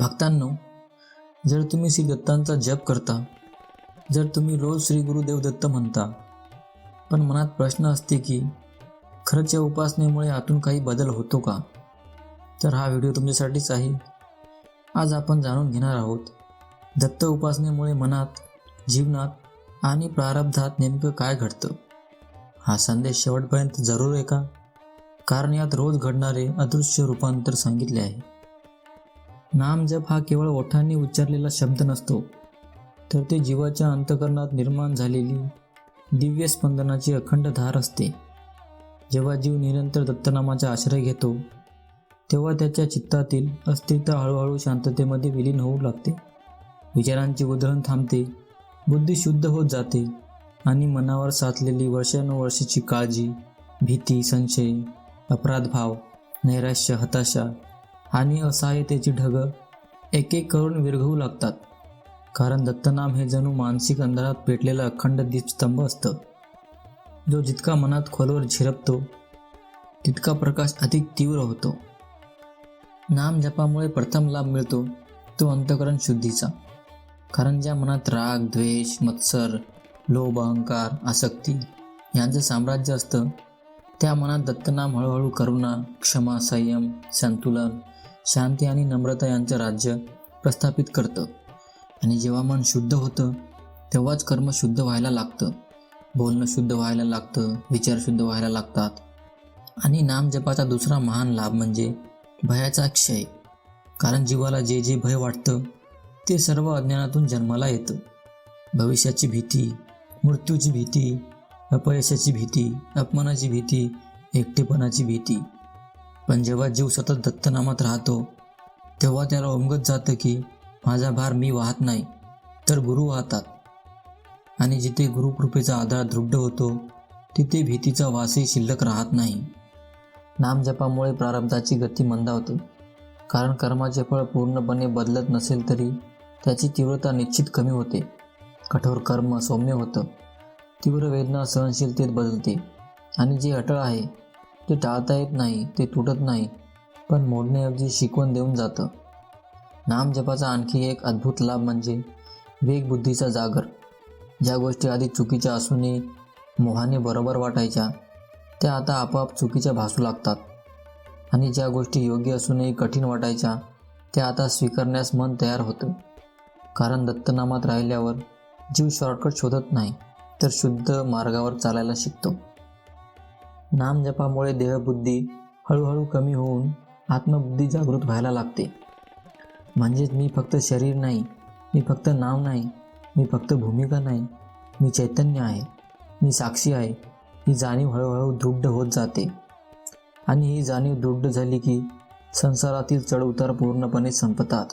भक्तांनो जर तुम्ही श्री दत्तांचा जप करता जर तुम्ही रोज श्री गुरुदेव दत्त म्हणता पण मनात प्रश्न असते की खरंच या उपासनेमुळे आतून काही बदल होतो का? तर हा व्हिडिओ तुमच्यासाठीच आहे. आज आपण जाणून घेणार आहोत दत्त उपासनेमुळे मनात जीवनात आणि प्रारब्धात नेमकं काय घडतं? हा संदेश शेवटपर्यंत जरूर आहे का कारण यात रोज घडणारे अदृश्य रूपांतर सांगितले आहे. नाम जप हा केवळ ओठांनी उच्चारलेला शब्द नसतो तर ते जीवाच्या अंतकरणात निर्माण झालेली दिव्य स्पंदनाची अखंड धार असते. जेव्हा जीव निरंतर दत्तनामाचा आश्रय घेतो तेव्हा त्याच्या चित्तातील अस्थिरता हळूहळू शांततेमध्ये विलीन होऊ लागते. विचारांची उधळण थांबते बुद्धी शुद्ध होत जाते आणि मनावर साचलेली वर्षानुवर्षाची काळजी भीती संशय अपराधभाव नैराश्य हताशा आणि असहायतेची ढगं एक एक करून विरघळू लागतात. कारण दत्तनाम हे जणू मानसिक अंधारात पेटलेलं अखंड दीपस्तंभ असतं. जो जितका मनात खोलवर झिरपतो तितका प्रकाश अधिक तीव्र होतो. नाम जपामुळे प्रथम लाभ मिळतो तो अंतकरण शुद्धीचा. कारण ज्या मनात राग द्वेष मत्सर लोभ अहंकार आसक्ती यांचं साम्राज्य असतं त्या मनात दत्तनाम हळूहळू करुणा क्षमा संयम संतुलन शांती आणि नम्रता यांचं राज्य प्रस्थापित करतं. आणि जेव्हा मन शुद्ध होतं तेव्हाच कर्म शुद्ध व्हायला लागतं. बोलणं शुद्ध व्हायला लागतं विचार शुद्ध व्हायला लागतात. आणि नामजपाचा दुसरा महान लाभ म्हणजे भयाचा क्षय. कारण जीवाला जे जे भय वाटतं ते सर्व अज्ञानातून जन्माला येतं. भविष्याची भीती मृत्यूची भीती अपयशाची भीती अपमानाची भीती एकटेपणाची भीती. पण जेव्हा जीव सतत दत्तनामात राहतो तेव्हा त्याला उमगत जातं की माझा भार मी वाहत नाही तर गुरु वाहतात. आणि जिथे गुरुकृपेचा आधार दृढ होतो तिथे भीतीचा वासही शिल्लक राहत नाही. नामजपामुळे प्रारब्धाची गती मंदावते. कारण कर्माचे फळ पूर्णपणे बदलत नसेल तरी त्याची तीव्रता निश्चित कमी होते. कठोर कर्म सौम्य होतं. तीव्र वेदना सहनशीलतेत बदलते. आणि जे अटळ आहे ते टाळता येत नाही ते तुटत नाही पण मोडण्याऐवजी शिकवण देऊन जातं. नामजपाचा आणखी एक अद्भुत लाभ म्हणजे वेगबुद्धीचा जागर. ज्या गोष्टी आधी चुकीच्या असूनही मोहाने बरोबर वाटायच्या त्या आता आपोआप चुकीच्या भासू लागतात. आणि ज्या गोष्टी योग्य असूनही कठीण वाटायच्या त्या आता स्वीकारण्यास मन तयार होतं. कारण दत्तनामात राहिल्यावर जीव शॉर्टकट शोधत नाही तर शुद्ध मार्गावर चालायला शिकतो. नामजपामुळे देहबुद्धी हळूहळू कमी होऊन आत्मबुद्धी जागृत व्हायला लागते. म्हणजेच मी फक्त शरीर नाही मी फक्त नाव नाही मी फक्त भूमिका नाही मी चैतन्य आहे मी साक्षी आहे ही जाणीव हळूहळू दृढ होत जाते. आणि ही जाणीव दृढ झाली की संसारातील चढउतार पूर्णपणे संपतात.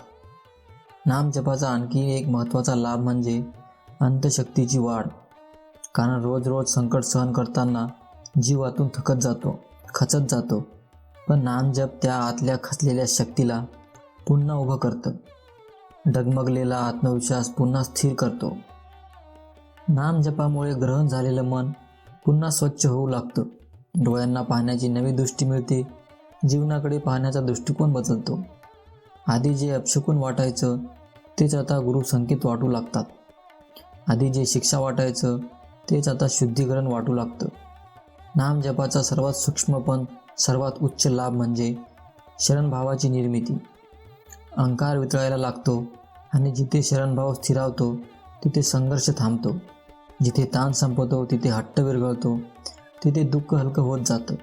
नामजपाचा आणखी एक महत्त्वाचा लाभ म्हणजे अंतशक्तीची वाढ. कारण रोज रोज संकट सहन करताना जीवातून थकत जातो खचत जातो. पण नामजप त्या आतल्या खचलेल्या शक्तीला पुन्हा उभं करतं. डगमगलेला आत्मविश्वास पुन्हा स्थिर करतो. नामजपामुळे ग्रहण झालेलं मन पुन्हा स्वच्छ होऊ लागतं. डोळ्यांना पाहण्याची नवी दृष्टी मिळते. जीवनाकडे पाहण्याचा दृष्टिकोन बदलतो. आधी जे अपशकून वाटायचं तेच आता गुरु संकेत वाटू लागतात. आधी जे शिक्षा वाटायचं तेच आता शुद्धीकरण वाटू लागतं. नामजपाचा सर्वात सूक्ष्म पण सर्वात उच्च लाभ म्हणजे शरणभावाची निर्मिती. अंकार वितळायला लागतो आणि जिथे शरणभाव स्थिरावतो तिथे संघर्ष थांबतो. जिथे ताण संपतो तिथे हट्ट विरघळतो तिथे दुःख हलकं होत जातं.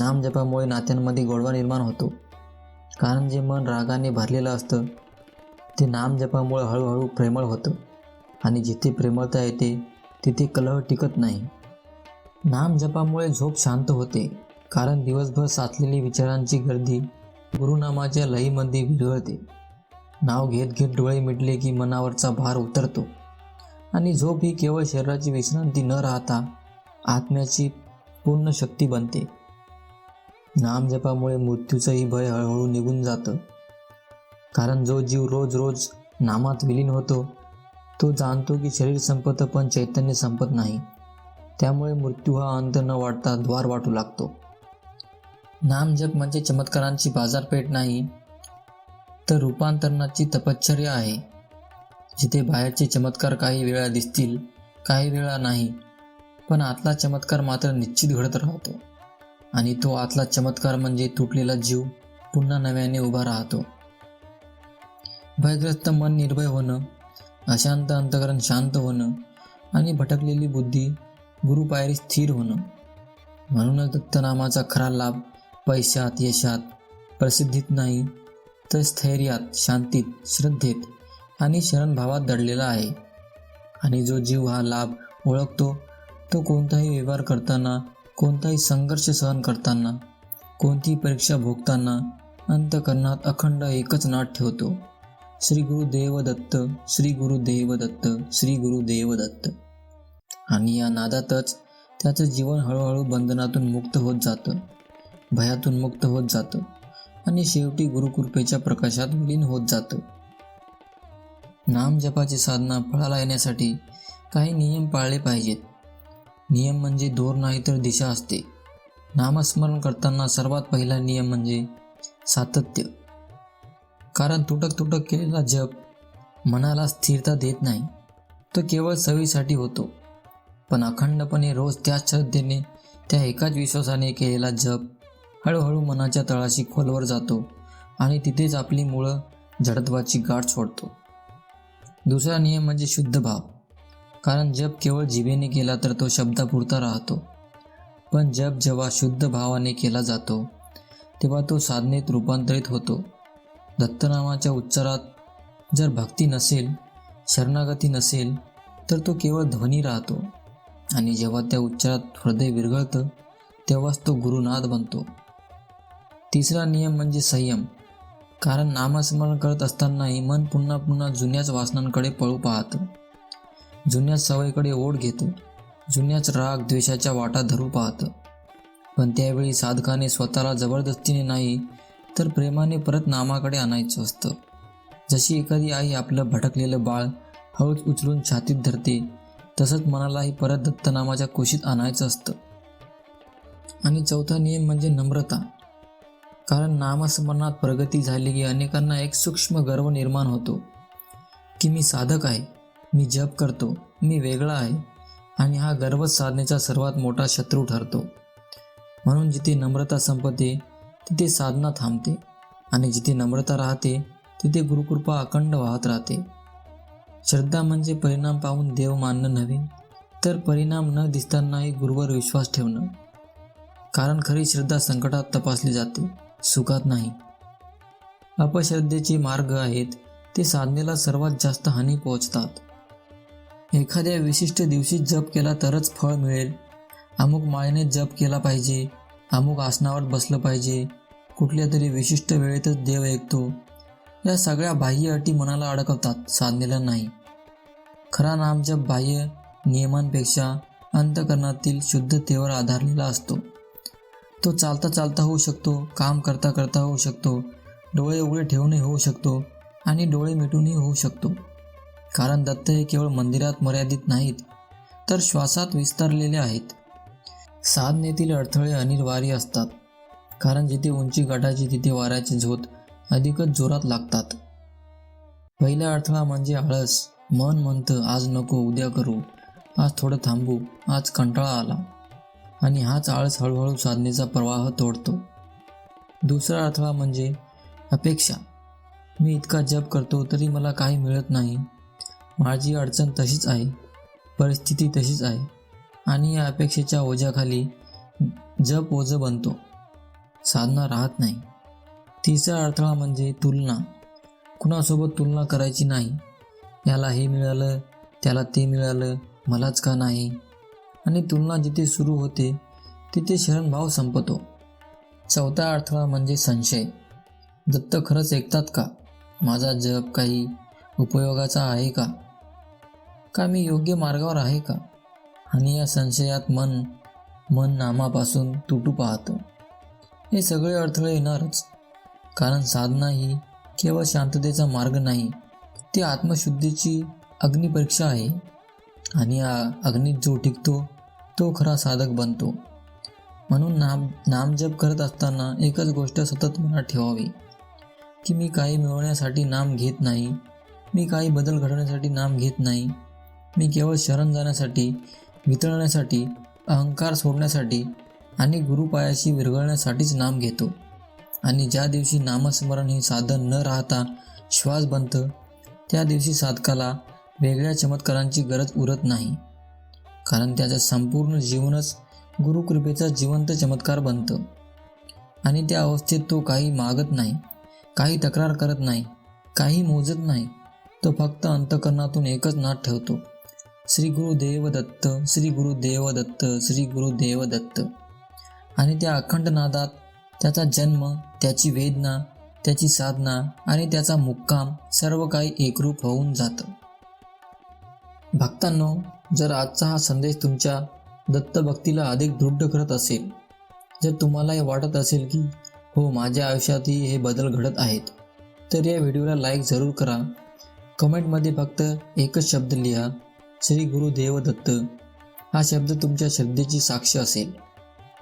नामजपामुळे नात्यांमध्ये गोडवा निर्माण होतो. कारण जे मन रागाने भरलेलं असतं ते नामजपामुळे हळूहळू प्रेमळ होतं. आणि जिथे प्रेमळता येते तिथे कलह टिकत नाही. नामजपामुळे झोप शांत होते. कारण दिवसभर साचलेली विचारांची गर्दी गुरुनामाच्या लईमध्ये विरघळते नाव घेत घेत डोळे मिटले की मनावरचा भार उतरतो. आणि झोप ही केवळ शरीराची विश्रांती न राहता आत्म्याची पूर्ण शक्ती बनते. नामजपामुळे मृत्यूचंही भय हळूहळू निघून जातं. कारण जो जीव रोज रोज नामात विलीन होतो तो जाणतो की शरीर संपतं पण चैतन्य संपत नाही. त्यामुळे मृत्यू हा अंत न वाटता द्वार वाटू लागतो. नामजप म्हणजे चमत्कारांची बाजारपेठ नाही तर रूपांतरणाची तपश्चर्या आहे. जिथे बाहेरचे चमत्कार काही वेळा दिसतील काही वेळा नाही पण आतला चमत्कार मात्र निश्चित घडत राहतो. आणि तो आतला चमत्कार म्हणजे तुटलेला जीव पुन्हा नव्याने उभा राहतो. भयग्रस्त मन निर्भय होणं अशांत अंतकरण शांत होणं आणि भटकलेली बुद्धी गुरुपायरी स्थिर होणं. म्हणूनच दत्तनामाचा खरा लाभ पैशात यशात प्रसिद्धीत नाही तर स्थैर्यात शांतीत श्रद्धेत आणि शरणभावात दडलेला आहे. आणि जो जीव हा लाभ ओळखतो तो कोणताही व्यवहार करताना कोणताही संघर्ष सहन करताना कोणतीही परीक्षा भोगताना अंतकरणात अखंड एकच नाट ठेवतो. श्री गुरुदेव दत्त श्री गुरुदेव दत्त श्री गुरुदेव दत्त आणि या नादातच त्याचं जीवन हळूहळू बंधनातून मुक्त होत जातं भयातून मुक्त होत जातं आणि शेवटी गुरुकृपेच्या प्रकाशात विलीन होत जातं. नामजपाची साधना फळाला येण्यासाठी काही नियम पाळले पाहिजेत. नियम म्हणजे दोर नाही तर दिशा असते. नामस्मरण करताना सर्वात पहिला नियम म्हणजे सातत्य. कारण तुटक तुटक केलेला जप मनाला स्थिरता देत नाही तो केवळ सवीसाठी होतो. पण अखंडपणे रोज त्याच श्रद्धेने त्या एकाच विश्वासाने केलेला जप हळूहळू मनाच्या तळाशी खोलवर जातो आणि तिथेच आपली मुळं जडत्वाची गाठ सोडतो. दुसरा नियम म्हणजे शुद्ध भाव. कारण जप केवळ जिभेने केला तर तो शब्दापुरता राहतो. पण जप जेव्हा शुद्ध भावाने केला जातो तेव्हा तो साधनेत रूपांतरित होतो. दत्तनामाच्या उच्चारात जर भक्ती नसेल शरणागती नसेल तर तो केवळ ध्वनी राहतो. आणि जेव्हा त्या उच्चारात हृदय विरघळतं तेव्हाच तो गुरुनाद बनतो. तिसरा नियम म्हणजे संयम. कारण नामस्मरण करत असतानाही मन पुन्हा पुन्हा जुन्याच वासनांकडे पळू पाहतं. जुन्याच सवयीकडे ओढ घेतं. जुन्याच राग द्वेषाच्या वाटा धरू पाहतं. पण त्यावेळी साधकाने स्वतःला जबरदस्तीने नाही तर प्रेमाने परत नामाकडे आणायचं असतं. जशी एखादी आई आपलं भटकलेलं बाळ हळूच उचलून छातीत धरते तसंच मनालाही परत दत्तनामाच्या कुशीत आणायचं असतं. आणि चौथा नियम म्हणजे नम्रता. कारण नामस्मरणात प्रगती झाली की अनेकांना एक सूक्ष्म गर्व निर्माण होतो. की मी साधक आहे मी जप करतो मी वेगळा आहे आणि हा गर्वच साधनेचा सर्वात मोठा शत्रू ठरतो. म्हणून जिथे नम्रता संपते तिथे साधना थांबते. आणि जिथे नम्रता राहते तिथे गुरुकृपा अखंड वाहत राहते. श्रद्धा म्हणजे परिणाम पाहून देव मानणं नव्हे तर परिणाम न दिसतानाही गुरुवर विश्वास ठेवणं. कारण खरी श्रद्धा संकटात तपासली जाते सुखात नाही. अपश्रद्धेचे मार्ग आहेत ते साधनेला सर्वात जास्त हानी पोहोचतात. एखाद्या विशिष्ट दिवशी जप केला तरच फळ मिळेल. अमुक माळेने जप केला पाहिजे अमुक आसनावर बसलं पाहिजे. कुठल्या तरी विशिष्ट वेळेतच देव ऐकतो. या सगळ्या बाह्य अटी मनाला अडकवतात साधनेला नाही. खरा नामजप बाह्य नियमांपेक्षा अंतकरणातील शुद्धतेवर आधारलेला असतो. तो चालता चालता होऊ शकतो काम करता करता होऊ शकतो डोळे उघडे ठेवूनही होऊ शकतो आणि डोळे मिटूनही होऊ शकतो. कारण दत्त हे केवळ मंदिरात मर्यादित नाहीत तर श्वासात विस्तारलेले आहेत. साधनेतील अडथळे अनिवार्य असतात कारण जिथे उंची गाठायची तिथे वाऱ्याची झोत अधिकच जोरात लागतात. पहिला अडथळा म्हणजे आळस. मन म्हणतं आज नको उद्या करू. आज थोडं थांबू. आज कंटाळा आला. आणि हाच आळस हळूहळू साधनेचा प्रवाह तोडतो. दुसरा अडथळा म्हणजे अपेक्षा. मी इतका जप करतो तरी मला काही मिळत नाही. माझी अडचण तशीच आहे. परिस्थिती तशीच आहे. आणि या अपेक्षेच्या ओझ्याखाली जप ओझं बनतो. साधना राहत नाही. तिसरा अडथळा म्हणजे तुलना. कुणासोबत तुलना करायची नाही. याला हे मिळालं त्याला ते मिळालं मलाच का नाही? आणि तुलना जिथे सुरू होते तिथे शरणभाव संपतो. चौथा अडथळा म्हणजे संशय. दत्त खरंच ऐकतात का? माझा जप काही उपयोगाचा आहे का? का मी योग्य मार्गावर आहे का? आणि या संशयात मन मन नामापासून तुटू पाहतो. हे सगळे अडथळे येणारच. कारण साधना ही केवळ शांततेचा मार्ग नाही ती आत्मशुद्धीची अग्निपरीक्षा आहे. आणि या अग्नीत जो टिकतो तो खरा साधक बनतो. म्हणून नाम नामजप करत असताना एकच गोष्ट सतत मनात ठेवावी की मी काही मिळवण्यासाठी नाम घेत नाही मी काही बदल घडवण्यासाठी नाम घेत नाही मी केवळ शरण जाण्यासाठी वितळण्यासाठी अहंकार सोडण्यासाठी आणि गुरुपायाशी विरघळण्यासाठीच नाम घेतो. आणि ज्या दिवशी नामस्मरण हे साधन न राहता श्वास बनतं त्या दिवशी साधकाला वेगळ्या चमत्कारांची गरज उरत नाही. कारण त्याचं संपूर्ण जीवनच गुरुकृपेचा जिवंत चमत्कार बनतं. आणि त्या अवस्थेत तो काही मागत नाही काही तक्रार करत नाही काही मोजत नाही. तो फक्त अंतकरणातून एकच नाद ठेवतो. श्री गुरुदेव दत्त श्री गुरुदेव दत्त श्री गुरुदेव दत्त आणि त्या अखंड नादात त्याचा जन्म त्याची वेदना त्याची साधना आणि त्याचा मुक्काम सर्व काही एकरूप होऊन जातं. भक्तांनो जर आजचा हा संदेश तुमच्या दत्तभक्तीला अधिक दृढ करत असेल जर तुम्हाला हे वाटत असेल की हो माझ्या आयुष्यातही हे बदल घडत आहेत तर या व्हिडिओला लाईक जरूर करा. कमेंटमध्ये फक्त एकच शब्द लिहा श्री गुरुदेव दत्त हा शब्द तुमच्या श्रद्धेची साक्ष असेल.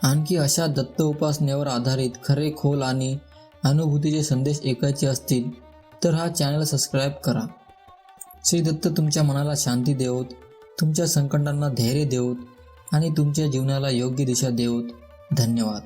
आणखी अशा दत्त उपासनेवर आधारित खरे खोल आणि अनुभूतीचे संदेश ऐकायचे असतील तर हा चॅनल सबस्क्राईब करा. श्री दत्त तुमच्या मनाला शांती देऊत तुमच्या संकटांना धैर्य देऊत आणि तुमच्या जीवनाला योग्य दिशा देऊत धन्यवाद.